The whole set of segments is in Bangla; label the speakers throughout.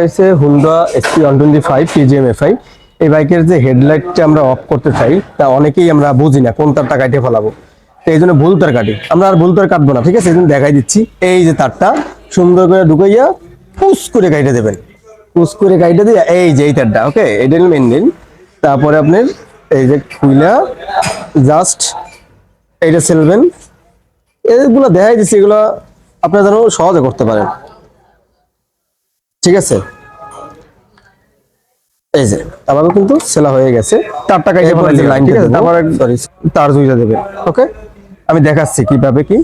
Speaker 1: হয়েছে Honda SP one twenty five PGMFI এই বাইকের যে হেডলাইটটা আমরা অফ করতে চাই, তা অনেকেই আমরা বুঝি না কোন তারটা কাটে ফেলাবো। তো এই জন্য ভুল তার কাটি। আমরা আর ভুল তার কাটবো না, ঠিক আছে? এই জন্য দেখাই দিচ্ছি। এই যে তারটা, সুন্দর করে ঢুকাইয়া পুস করে কাইটে দেবেন। পুস করে কাইটে দিয়ে, এই যে এই তারটা, ওকে? এটা মেন দিন। তারপরে আপনার এই যে খুইলা জাস্ট এইটা সেলবেন এগুলো দেখাই দিচ্ছি, এগুলো আপনারা যেন সহজে করতে পারেন। ঠিক আছে? এই যে তারপরে কিন্তু সেলা হয়ে গেছে। তার টাকা লাইন
Speaker 2: ঠিক আছে,
Speaker 1: তারপরে সরি তার জুইটা দেবে। ওকে? আমি দেখাচ্ছি কীভাবে কি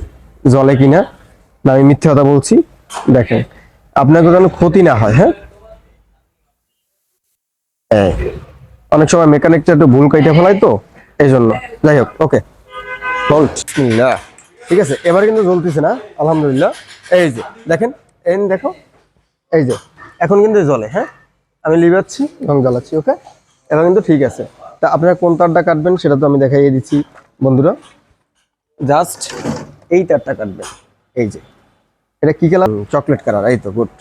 Speaker 1: জলে কিনা না আমি মিথ্যে কথা বলছি। দেখেন আপনাকে যেন ক্ষতি না হয় হ্যাঁ? অনেক সময় মেকানিকটা একটু ভুল কাইটা ফেলায় তো এই জন্য যাই হোক ওকে। ঠিক আছে এবার কিন্তু জ্বলতেছে না আলহামদুলিল্লাহ। এই যে দেখেন এন দেখো এই যে, এখন কিন্তু জলে হ্যাঁ? আমি লিবাচ্ছি এবং জ্বালাচ্ছি, ওকে? এখন কিন্তু ঠিক আছে। তা আপনারা কোন তারটা কাটবেন সেটা তো আমি দেখাইয়ে দিচ্ছি, বন্ধুরা। জাস্ট এই তারটা কাটবেন। এই যে, এটা কি কালার? চকলেট কালার, এই তো, গুড।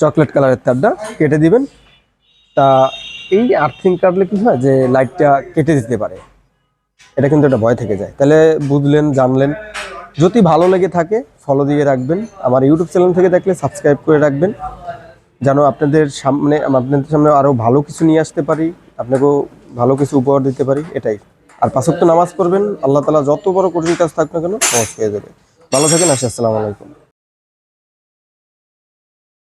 Speaker 1: চকলেট কালারের তারটা কেটে দিবেন। তা এই আর্থিং কাটলে কি হয় যে, লাইটটা কেটে দিতে পারে। এটা কিন্তু একটা ভয় থেকে যায়। তাহলে বুঝলেন, জানলেন। যদি ভালো লেগে থাকে ফলো দিয়ে রাখবেন। আমার ইউটিউব চ্যানেল থেকে দেখলে সাবস্ক্রাইব করে রাখবেন। যেন আপনাদের সামনে আপনাদের সামনে আরও ভালো কিছু নিয়ে আসতে পারি, আপনাকেও ভালো কিছু উপহার দিতে পারি, এটাই। আর পাঁচক্ত নামাজ পড়বেন, আল্লাহ তালা যত বড় কঠিন কাজ থাকবে কেন সহজ হয়ে যাবে ভালো থাকেন আসি আসসালামু আলাইকুম।